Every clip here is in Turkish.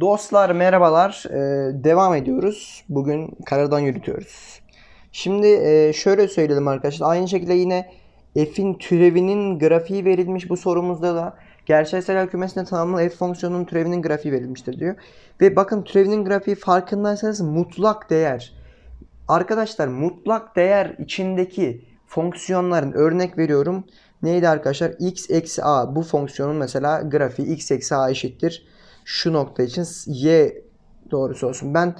Dostlar merhabalar. Ee, devam ediyoruz. Bugün karadan yürütüyoruz. Şimdi e, şöyle söyleyelim arkadaşlar. Aynı şekilde yine f'in türevinin grafiği verilmiş bu sorumuzda da gerçel sayılar kümesinde tanımlı f fonksiyonunun türevinin grafiği verilmiştir diyor. Ve bakın türevinin grafiği farkındaysanız mutlak değer. Arkadaşlar mutlak değer içindeki fonksiyonların örnek veriyorum. Neydi arkadaşlar? x eksi a bu fonksiyonun mesela grafiği x eksi a eşittir. Şu nokta için y doğrusu olsun. Ben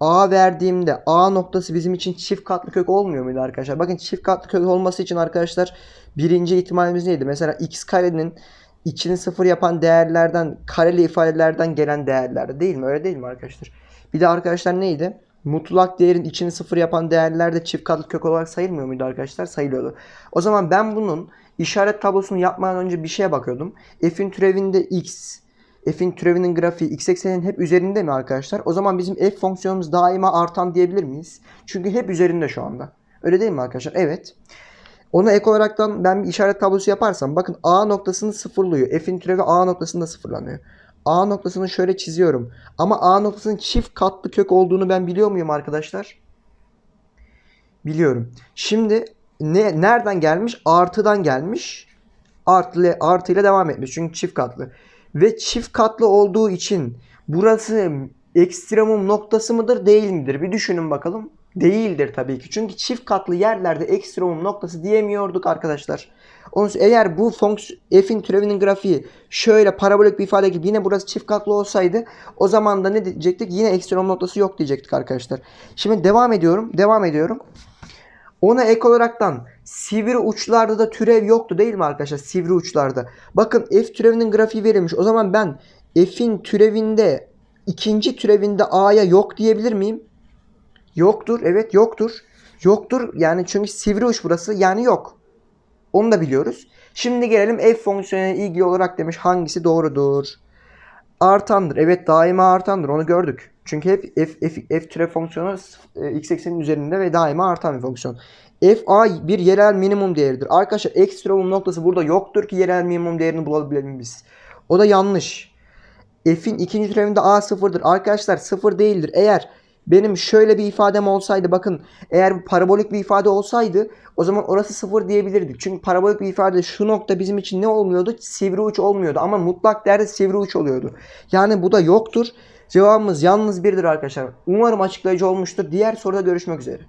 a verdiğimde a noktası bizim için çift katlı kök olmuyor muydu arkadaşlar? Bakın çift katlı kök olması için arkadaşlar birinci ihtimalimiz neydi? Mesela x karenin içini sıfır yapan değerlerden kareli ifadelerden gelen değerler değil mi? Öyle değil mi arkadaşlar? Bir de arkadaşlar neydi? Mutlak değerin içini sıfır yapan değerler de çift katlı kök olarak sayılmıyor muydu arkadaşlar? Sayılıyordu. O zaman ben bunun işaret tablosunu yapmadan önce bir şeye bakıyordum. F'in türevinde x, f'in türevinin grafiği x ekseninin hep üzerinde mi arkadaşlar? O zaman bizim f fonksiyonumuz daima artan diyebilir miyiz? Çünkü hep üzerinde şu anda. Öyle değil mi arkadaşlar? Evet. Ona ek olaraktan ben bir işaret tablosu yaparsam bakın a noktasını sıfırlıyor. F'in türevi a noktasında sıfırlanıyor. A noktasını şöyle çiziyorum. Ama A noktasının çift katlı kök olduğunu ben biliyor muyum arkadaşlar? Biliyorum. Şimdi ne nereden gelmiş? Artıdan gelmiş. Artı, artı ile devam etmiş. Çünkü çift katlı. Ve çift katlı olduğu için burası ekstremum noktası mıdır değil midir? Bir düşünün bakalım. Değildir tabii ki. Çünkü çift katlı yerlerde ekstremum noktası diyemiyorduk arkadaşlar. Onun için eğer bu fonksiyon f'in türevinin grafiği şöyle parabolik bir ifade gibi yine burası çift katlı olsaydı o zaman da ne diyecektik? Yine ekstremum noktası yok diyecektik arkadaşlar. Şimdi devam ediyorum. Devam ediyorum. Ona ek olaraktan sivri uçlarda da türev yoktu değil mi arkadaşlar? Sivri uçlarda. Bakın f türevinin grafiği verilmiş. O zaman ben f'in türevinde ikinci türevinde a'ya yok diyebilir miyim? Yoktur. Evet yoktur. Yoktur. Yani çünkü sivri uç burası. Yani yok. Onu da biliyoruz. Şimdi gelelim f fonksiyonuna ilgili olarak demiş hangisi doğrudur? Artandır. Evet daima artandır. Onu gördük. Çünkü hep f, f, f türev fonksiyonu e, x eksenin üzerinde ve daima artan bir fonksiyon. f a bir yerel minimum değeridir. Arkadaşlar ekstremum noktası burada yoktur ki yerel minimum değerini bulabilelim biz. O da yanlış. f'in ikinci türevinde a sıfırdır. Arkadaşlar sıfır değildir. Eğer benim şöyle bir ifadem olsaydı bakın eğer parabolik bir ifade olsaydı o zaman orası sıfır diyebilirdik. Çünkü parabolik bir ifade şu nokta bizim için ne olmuyordu? Sivri uç olmuyordu ama mutlak değerde sivri uç oluyordu. Yani bu da yoktur. Cevabımız yalnız birdir arkadaşlar. Umarım açıklayıcı olmuştur. Diğer soruda görüşmek üzere.